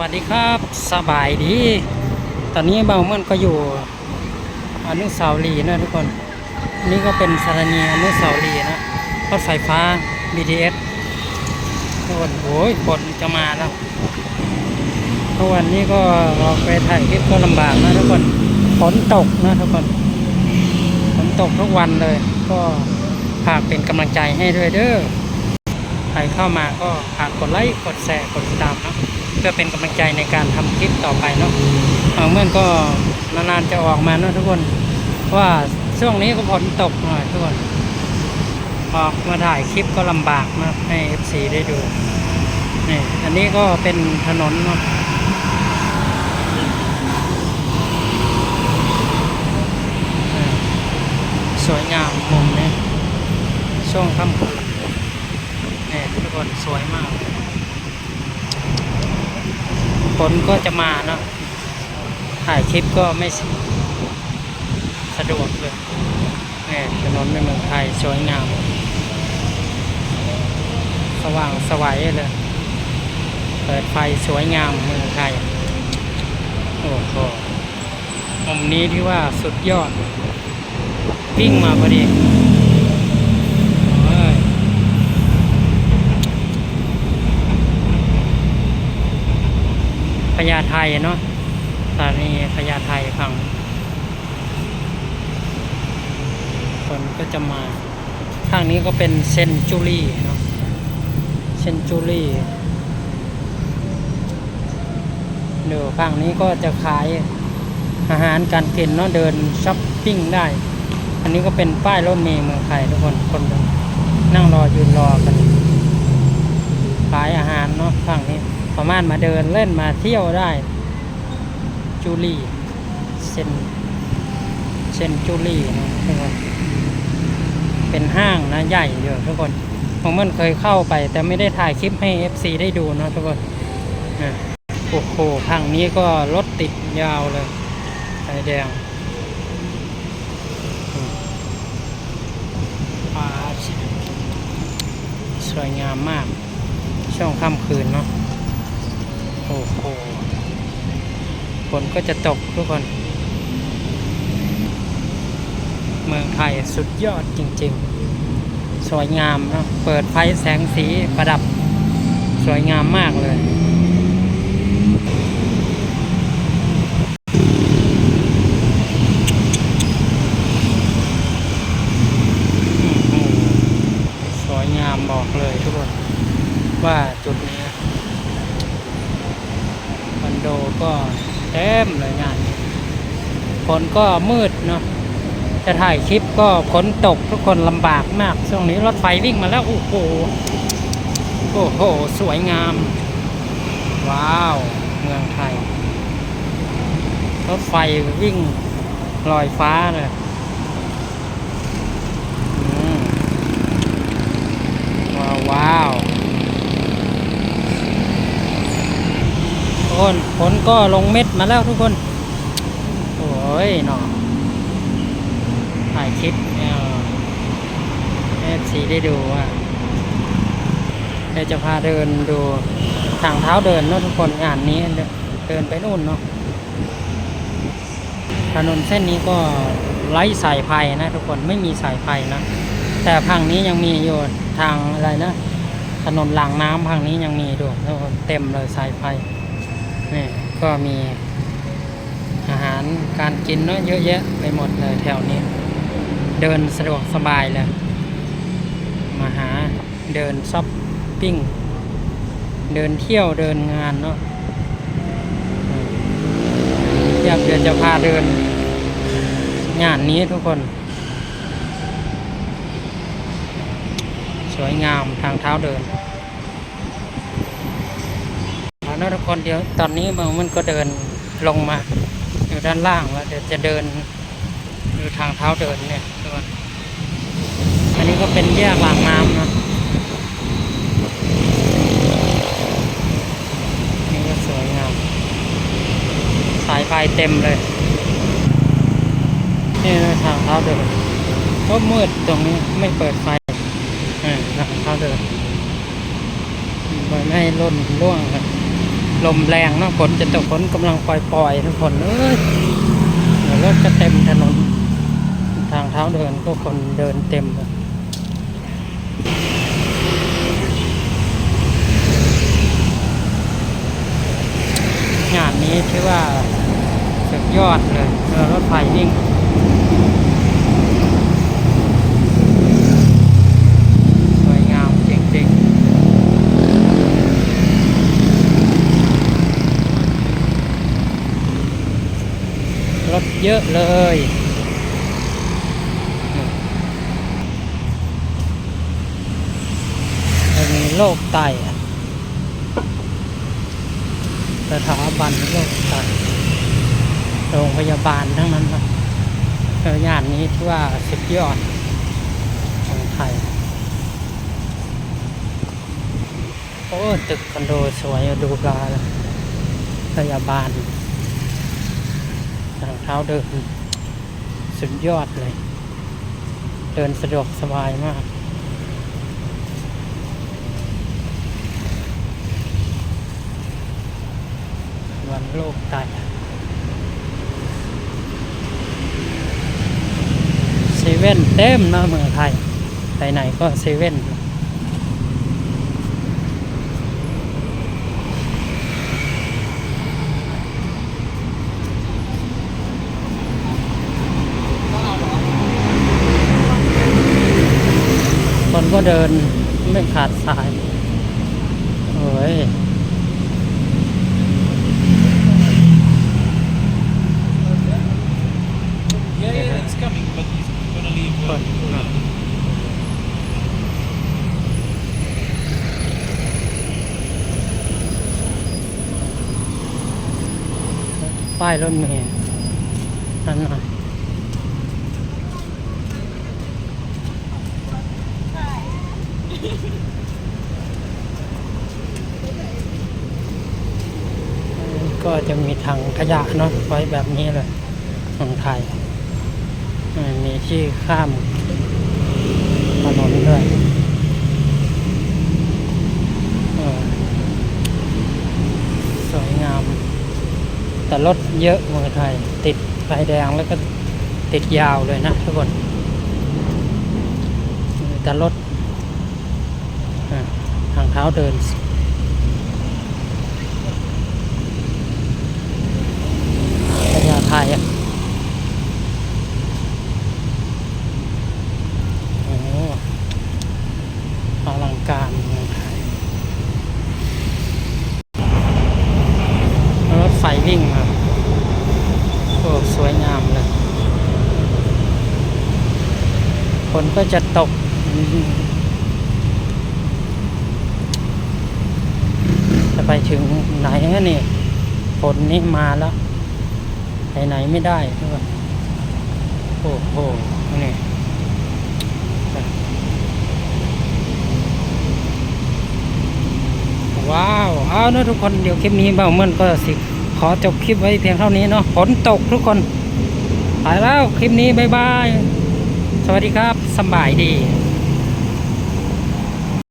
วัสดีครับสบายดี ตอนนี้เบาเมื่อนก็อยู่อนุสาวรีย์นะทุกคน นี่ก็เป็นสถานีอนุสาวรีย์นะรถไฟฟ้า BTS ทุกคนโอ้ยฝนจะมาแล้วทุกวันนี้ก็ออกไปถ่ายคลิปก็ลำบากนะทุกคนฝนตกนะทุกคนฝนตกทุกวันเลย ก็ฝากเป็นกำลังใจให้ด้วยเด้อใครเข้ามาก็ฝากกดไลค์กดแชร์กดติดตามนะ เพื่อเป็นกำลังใจในการทำคลิปต่อไปเนาะเอาเมื่อนก็นานๆจะออกมาเนาะทุกคนว่าช่วงนี้ก็ฝนตกหน่อยทุกคนออกมาถ่ายคลิปก็ลำบากนะให้ FC ได้ดูนี่อันนี้ก็เป็นถนนเนาะสวยงามมุมนี้ช่วงค่ำคืนนี่ทุกคนสวยมาก ฝนก็จะมาเนาะถ่ายคลิปก็ไม่สะดวกเลยนี่ถนนในเมืองไทยสวยงาม สว่างสวัยเลย เปิดไฟสวยงามเมืองไทย โอ้โหมุมนี้ที่ว่าสุดยอด วิ่งมาพอดีเอ้ย พญาไทเนาะสถานีพญาไทฝั่งคนก็จะมาข้างนี้ก็เป็นเซนจูรี่เนาะเซนจูรี่เดี๋ยวข้างนี้ก็จะขายอาหารการกินเนาะเดินช้อปปิ้งได้ อันนี้ก็เป็นป้ายรถเมล์เมืองไทยทุกคนคนนั่งรอยืนรอกัน ขายอาหารเนาะฝั่งนี้ สามารถมาเดินเล่นมาเที่ยวได้จูลี่เซนเซนจูลี่นะทุกคนเป็นห้างนะใหญ่เยอะทุกคนผมมันเคยเข้าไป แต่ไม่ได้ถ่ายคลิปให้ FC ได้ดูเนาะทุกคนโอ้โหทางนี้ก็รถติดยาวเลยไฟแดงสวยงามมาก ช่วงค่ำคืนเนาะ โอ้โหฝนก็จะตกทุกคน เมืองไทยสุดยอดจริง ๆ สวยงามเนาะเปิดไฟแสงสีประดับสวยงามมากเลยสวยงามบอกเลยทุกคนว่าจุดนี้ค อนโดก็เต็มเลยงานฝนก็มืดเนาะจะถ่ายคลิปก็ฝนตกทุกคนลำบากมากช่วงนี้รถไฟวิ่งมาแล้ว โอ้โหโอ้โห สวยงาม ว้าว เมืองไทย รถไฟวิ่งลอยฟ้าเลยอืมว้าวว้าว ทุก คนฝนก็ลงเม็ดมาแล้วทุกคน โอ้ยหนอถ่ายคลิปเอฟซีได้ดูว่าเดี๋ยวจะพาเดินดูทางเท้าเดินนะทุกคนงานนี้เดินเดินไปนู่นเนาะถนนเส้นนี้ก็ไร้สายไฟนะทุกคนไม่มีสายไฟนะ แต่พังนี้ยังมีอยู่ทางอะไรนะ ถนนหลังน้ำพังนี้ยังมีดูทุกคนเต็มเลยสายไฟ นี่ก็มีอาหารการกินเนาะเยอะแยะไปหมดเลยแถวนี้ เดินสะดวกสบายเลยมาหาเดินช้อปปิ้ง เดินเที่ยวเดินงานเนาะอืมอยากเดินจะพาเดิน งานนี้ทุกคน สวยงามทางเท้าเดิน เอาละทุกคนเดี๋ยวตอนนี้มันมันก็เดินลงมาอยู่ด้านล่างแล้วเดี๋ยวจะเดินอยู่ทางเท้าเดินเนี่ยทุกคนอันนี้ก็เป็นแยกรางน้ำนะนี่ก็สวยงามสายไฟเต็มเลย นี่นะทางเท้าเดินก็มืดตรงนี้ไม่เปิดไฟทางเท้าเดินไม่ให้ล่นล่วงกัน ลมแรงเนาะฝนจะตกฝนกำลังปล่อยๆทุกคนเอ้ยเดี๋ยวรถจะเต็มถนน ทางเท้าเดินก็คนเดินเต็มเลยงานนี้ถือว่าสุดยอดเลยเออรถไฟวิ่ง สวยงามจริงๆ รถ เยอะเลย มีโรคไตอะสถาบันโรคไตโรงพยาบาลทั้งนั้นนะเอองานนี้ที่ว่าสุดยอดของไทยโอ้ตึกคอนโดสวยดูกาเลยพยาบาล ทางเท้าเดิน สุดยอดเลย เดินสะดวกสบายมาก วันโลกไตเซเว่นเต็มนะเมืองไทย ไปไหนก็เซเว่น คน ก็เดินไม่ขาดสายโอ้ย Yeah, yeah, it's coming, but he's gonna leave. Uh, Fine. before No. you. ป้ายรถเมล์นั่นหน่อย ก็จะมีถังขยะเนาะไว้แบบนี้เลยของไทย มีที่ข้ามถนนด้วยสวยงาม แต่รถเยอะเมืองไทย ติดไฟแดงแล้วก็ติดยาวเลยนะทุกคนแต่รถ ทางเท้าเดินพญาไทยอะโอ้โหอลังการเมืองไทยรถไฟวิ่งมาโอ้สวยงามเลยฝนก็จะตกอืมจะ ไปถึงไหนฮะนี่ฝนนี่มาแล้วไปไหนไม่ได้ด้วยโอ้โหนี่ว้าวเอาเนอะทุกคนเดี๋ยวคลิปนี้เบาเมื่อนก็สิ ขอจบคลิปไว้เพียงเท่านี้เนาะฝนตกทุกคนไปแล้วคลิปนี้บ๊ายบาย สวัสดีครับสบายดี